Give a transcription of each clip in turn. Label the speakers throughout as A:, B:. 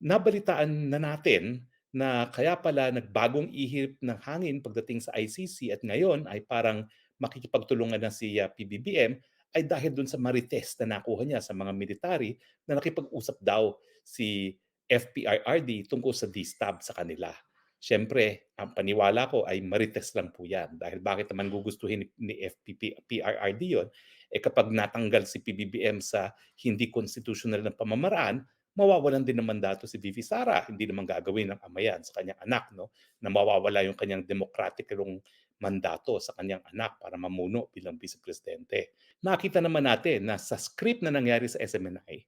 A: nabalitaan na natin na kaya pala nagbagong ihip ng hangin pagdating sa ICC at ngayon ay parang makikipagtulungan na si uh, PBBM ay dahil dun sa marites na nakuha niya sa mga military na nakipag-usap daw si FPIRD tungkol sa distab sa kanila. Siyempre, ang paniwala ko ay marites lang po yan. Dahil bakit naman gugustuhin ni FPP, PRRD yon Eh kapag natanggal si PBBM sa hindi constitutional na pamamaraan, mawawalan din ng mandato si Vivi Sara. Hindi naman gagawin ng amayan sa kanyang anak, no? na mawawala yung kanyang democratic mandato sa kanyang anak para mamuno bilang vice presidente. Nakita naman natin na sa script na nangyari sa SMNI,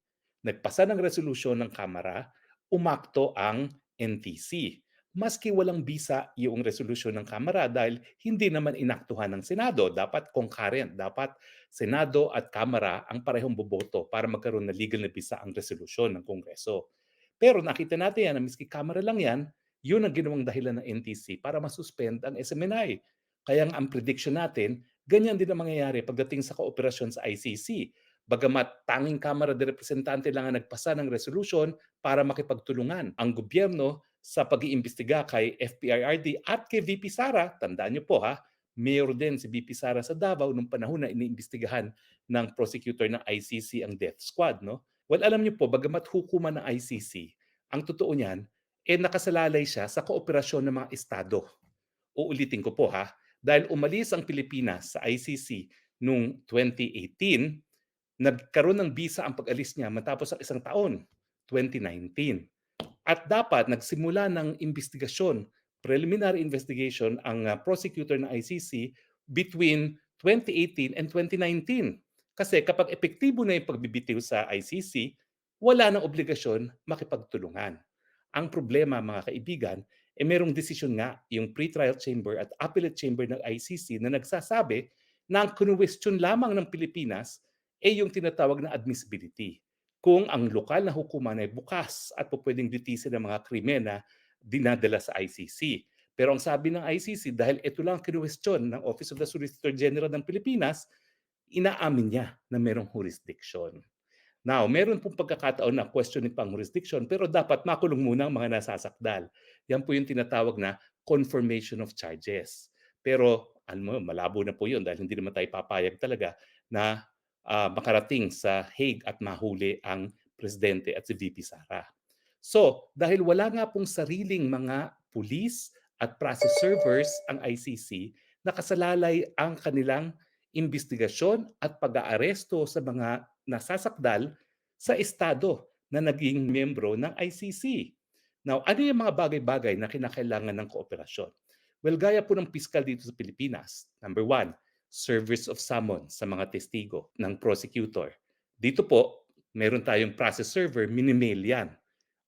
A: nagpasa ng resolusyon ng Kamara, umakto ang NTC maski walang bisa yung resolusyon ng Kamara dahil hindi naman inaktuhan ng Senado. Dapat concurrent, dapat Senado at Kamara ang parehong boboto para magkaroon na legal na bisa ang resolusyon ng Kongreso. Pero nakita natin yan na miski Kamara lang yan, yun ang ginawang dahilan ng NTC para masuspend ang SMNI. Kaya ang prediction natin, ganyan din ang mangyayari pagdating sa kooperasyon sa ICC. Bagamat tanging Kamara de Representante lang ang nagpasa ng resolution para makipagtulungan ang gobyerno sa pag-iimbestiga kay FPIRD at kay VP Sara. Tandaan niyo po ha, mayor din si VP Sara sa Davao nung panahon na iniimbestigahan ng prosecutor ng ICC ang death squad. No? Well, alam niyo po, bagamat hukuman ng ICC, ang totoo niyan, eh nakasalalay siya sa kooperasyon ng mga estado. Uulitin ko po ha, dahil umalis ang Pilipinas sa ICC noong 2018, nagkaroon ng visa ang pag-alis niya matapos ang isang taon, 2019. At dapat nagsimula ng investigasyon, preliminary investigation ang uh, prosecutor ng ICC between 2018 and 2019. Kasi kapag epektibo na yung pagbibitiw sa ICC, wala nang obligasyon makipagtulungan. Ang problema mga kaibigan, eh merong desisyon nga yung pre-trial chamber at appellate chamber ng ICC na nagsasabi na ang kinwestiyon lamang ng Pilipinas ay yung tinatawag na admissibility kung ang lokal na hukuman ay bukas at pwedeng ditisin ng mga krimen na dinadala sa ICC. Pero ang sabi ng ICC, dahil ito lang kinwestiyon ng Office of the Solicitor General ng Pilipinas, inaamin niya na merong jurisdiction. Now, meron pong pagkakataon na questionin pang jurisdiction, pero dapat makulong muna ang mga nasasakdal. Yan po yung tinatawag na confirmation of charges. Pero, alam mo, malabo na po yun dahil hindi naman tayo papayag talaga na uh, makarating sa Hague at mahuli ang presidente at si VP Sara. So, dahil wala nga pong sariling mga pulis at process servers ang ICC, nakasalalay ang kanilang investigasyon at pag-aaresto sa mga nasasakdal sa estado na naging membro ng ICC. Now, ano yung mga bagay-bagay na kinakailangan ng kooperasyon? Well, gaya po ng piskal dito sa Pilipinas. Number one, service of summons sa mga testigo ng prosecutor. Dito po, meron tayong process server, mini-mail yan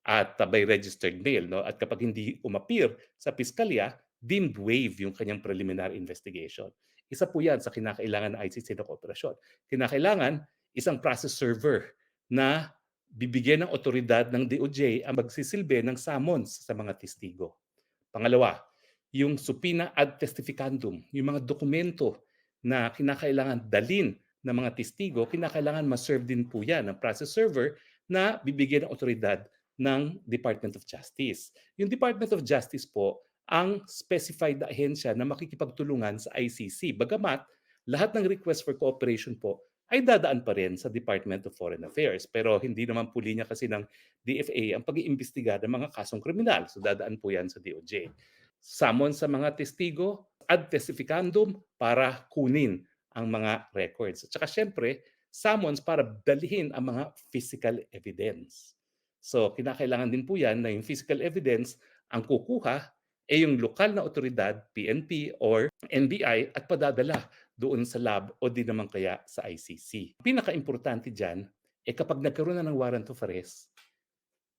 A: at uh, by registered mail. No? At kapag hindi umapir sa piskalya, deemed waive yung kanyang preliminary investigation. Isa po yan sa kinakailangan ng ICC na kooperasyon. Kinakailangan isang process server na bibigyan ng otoridad ng DOJ ang magsisilbi ng summons sa mga testigo. Pangalawa, yung supina ad testificandum, yung mga dokumento na kinakailangan dalin ng mga testigo, kinakailangan ma-serve din po yan ng process server na bibigyan ng otoridad ng Department of Justice. Yung Department of Justice po ang specified na ahensya na makikipagtulungan sa ICC. Bagamat lahat ng request for cooperation po ay dadaan pa rin sa Department of Foreign Affairs. Pero hindi naman po linya kasi ng DFA ang pag-iimbestiga ng mga kasong kriminal. So dadaan po yan sa DOJ. Summon sa mga testigo, ad testificandum para kunin ang mga records. At saka syempre, summons para dalhin ang mga physical evidence. So kinakailangan din po yan na yung physical evidence ang kukuha ay yung lokal na otoridad, PNP or NBI at padadala doon sa lab o di naman kaya sa ICC. Pinaka-importante dyan, eh kapag nagkaroon na ng warrant of arrest,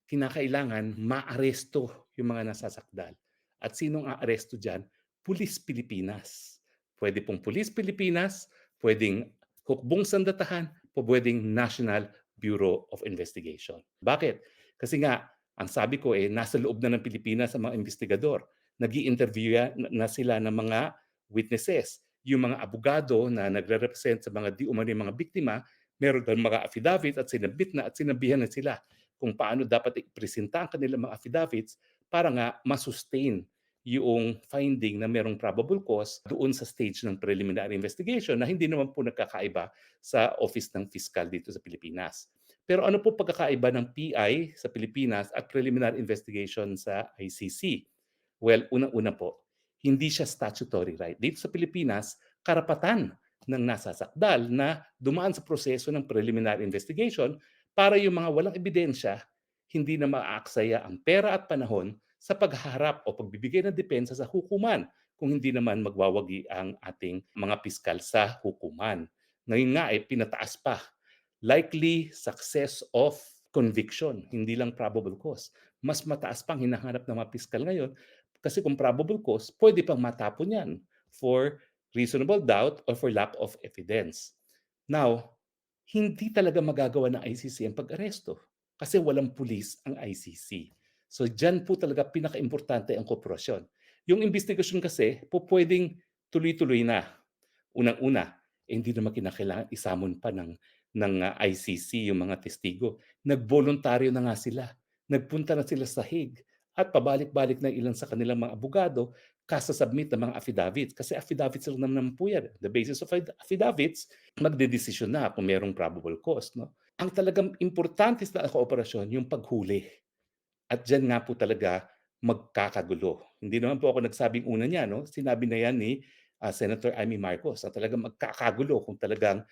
A: kinakailangan maaresto yung mga nasasakdal. At sinong aaresto dyan? Pulis Pilipinas. Pwede pong Pulis Pilipinas, pwedeng hukbong sandatahan, pwedeng National Bureau of Investigation. Bakit? Kasi nga, ang sabi ko eh, nasa loob na ng Pilipinas ang mga investigador. nag interview na sila ng mga witnesses. Yung mga abogado na nagre-represent sa mga di umani mga biktima, meron doon mga affidavit at sinabit na at sinabihan na sila kung paano dapat ipresenta ang kanilang mga affidavits para nga ma-sustain yung finding na merong probable cause doon sa stage ng preliminary investigation na hindi naman po nagkakaiba sa Office ng Fiscal dito sa Pilipinas. Pero ano po pagkakaiba ng PI sa Pilipinas at preliminary investigation sa ICC? Well, unang-una po, hindi siya statutory right. Dito sa Pilipinas, karapatan ng nasasakdal na dumaan sa proseso ng preliminary investigation para yung mga walang ebidensya, hindi na maaaksaya ang pera at panahon sa paghaharap o pagbibigay ng depensa sa hukuman kung hindi naman magwawagi ang ating mga piskal sa hukuman. Ngayon nga ay pinataas pa. Likely success of conviction, hindi lang probable cause. Mas mataas pang hinahanap ng mga piskal ngayon kasi kung probable cause, pwede pang matapon yan for reasonable doubt or for lack of evidence. Now, hindi talaga magagawa ng ICC ang pag-aresto kasi walang pulis ang ICC. So diyan po talaga pinakaimportante ang kooperasyon. Yung investigasyon kasi po pwedeng tuloy-tuloy na. Unang-una, eh, hindi naman kinakailangan isamon pa ng, ng uh, ICC yung mga testigo. Nagboluntaryo na nga sila. Nagpunta na sila sa Hague at pabalik-balik na ilan sa kanilang mga abogado kasasubmit ng mga affidavits. Kasi affidavits lang naman po yan. The basis of affidavits, magdedesisyon na kung merong probable cause. No? Ang talagang importante sa kooperasyon, yung paghuli. At dyan nga po talaga magkakagulo. Hindi naman po ako nagsabing una niya, no? Sinabi na yan ni uh, Senator Amy Marcos na talagang magkakagulo kung talagang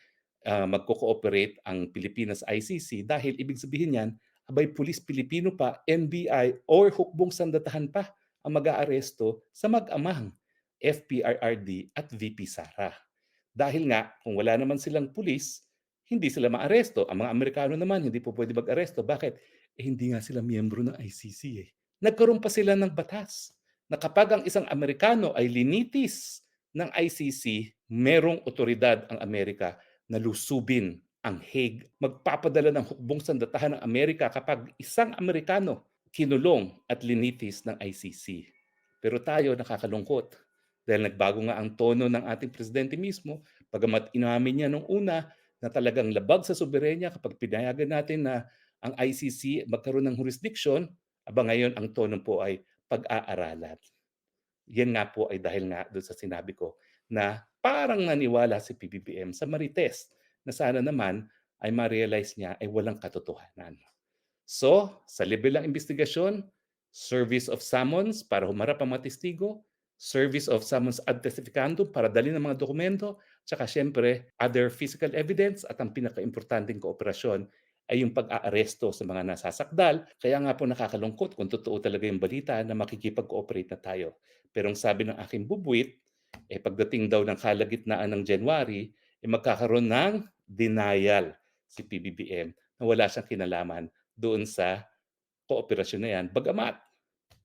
A: uh, magko-cooperate ang Pilipinas ICC dahil ibig sabihin niyan, abay pulis Pilipino pa, NBI or hukbong sandatahan pa ang mag-aaresto sa mag-amang FPRRD at VP Sara. Dahil nga, kung wala naman silang pulis, hindi sila maaresto. Ang mga Amerikano naman, hindi po pwede mag-aresto. Bakit? Eh, hindi nga sila miyembro ng ICC eh. Nagkaroon pa sila ng batas na kapag ang isang Amerikano ay linitis ng ICC, merong otoridad ang Amerika na lusubin ang Hague. Magpapadala ng hukbong sandatahan ng Amerika kapag isang Amerikano kinulong at linitis ng ICC. Pero tayo nakakalungkot dahil nagbago nga ang tono ng ating presidente mismo, pagamat inamin niya nung una na talagang labag sa soberenya kapag pinayagan natin na ang ICC magkaroon ng jurisdiction, aba ngayon ang tono po ay pag-aaralan. Yan nga po ay dahil nga doon sa sinabi ko na parang naniwala si PBBM sa Marites na sana naman ay ma-realize niya ay walang katotohanan. So, sa level ng investigasyon, service of summons para humarap ang mga testigo, service of summons ad testificandum para dali ng mga dokumento, tsaka syempre other physical evidence at ang pinaka-importanting kooperasyon ay yung pag-aaresto sa mga nasasakdal. Kaya nga po nakakalungkot kung totoo talaga yung balita na makikipag-cooperate na tayo. Pero ang sabi ng aking bubuit, eh pagdating daw ng kalagitnaan ng January, eh magkakaroon ng denial si PBBM na wala siyang kinalaman doon sa kooperasyon na yan. Bagamat,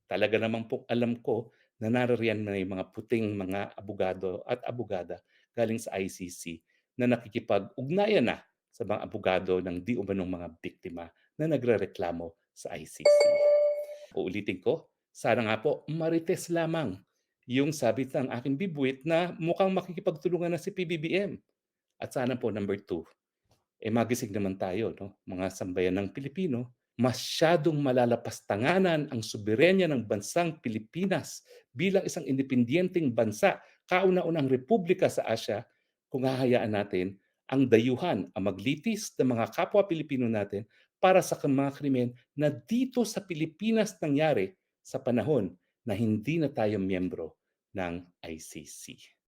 A: talaga naman po alam ko na narariyan na yung mga puting mga abogado at abogada galing sa ICC na nakikipag-ugnayan na sa mga abogado ng di umanong mga biktima na nagrereklamo sa ICC. Uulitin ko, sana nga po marites lamang yung sabit ng aking bibuit na mukhang makikipagtulungan na si PBBM. At sana po number two, eh magising naman tayo, no? mga sambayan ng Pilipino, masyadong malalapastanganan ang soberenya ng bansang Pilipinas bilang isang independyenteng bansa, kauna-unang republika sa Asya, kung hahayaan natin ang dayuhan, ang maglitis ng mga kapwa Pilipino natin para sa mga krimen na dito sa Pilipinas nangyari sa panahon na hindi na tayo miyembro ng ICC.